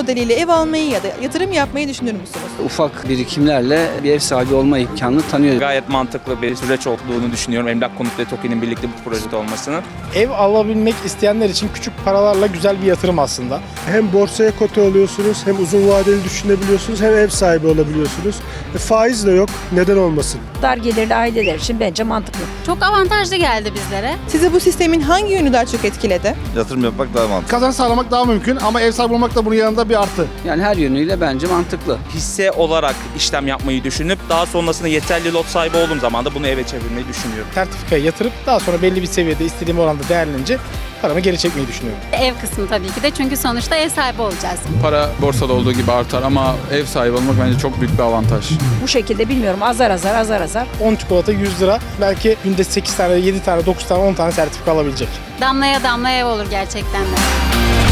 modeliyle ev almayı ya da yatırım yapmayı düşünür müsünüz? Ufak birikimlerle bir ev sahibi olma imkanını tanıyor. Gayet mantıklı bir süreç olduğunu düşünüyorum. Emlak Konut ve TOKİ'nin birlikte bu projede olmasının. Ev alabilmek isteyenler için küçük paralarla güzel bir yatırım aslında. Hem borsaya kote oluyorsunuz, hem uzun vadeli düşünebiliyorsunuz, hem ev sahibi olabiliyorsunuz. E, faiz de yok, neden olmasın? dar gelirli aileler için bence mantıklı. Çok avantajlı geldi bizlere. Sizi bu sistemin hangi yönü daha çok etkiledi? Yatırım yapmak daha mantıklı. Kazanç sağlamak daha mümkün ama ev sahibi olmak da bunun yanında bir artı. Yani her yönüyle bence mantıklı. Hisse olarak işlem yapmayı düşünüp daha sonrasında yeterli lot sahibi olduğum zaman da bunu eve çevirmeyi düşünüyorum. Sertifikaya yatırıp daha sonra belli bir seviyede istediğim oranda değerlenince paramı geri çekmeyi düşünüyorum. Ev kısmı tabii ki de çünkü sonuçta ev sahibi olacağız. Para borsada olduğu gibi artar ama ev sahibi olmak bence çok büyük bir avantaj. Bu şekilde bilmiyorum azar azar azar azar 10 çikolata 100 lira belki günde 8 tane, 7 tane, 9 tane, 10 tane sertifika alabilecek. Damlaya damlaya ev olur gerçekten de.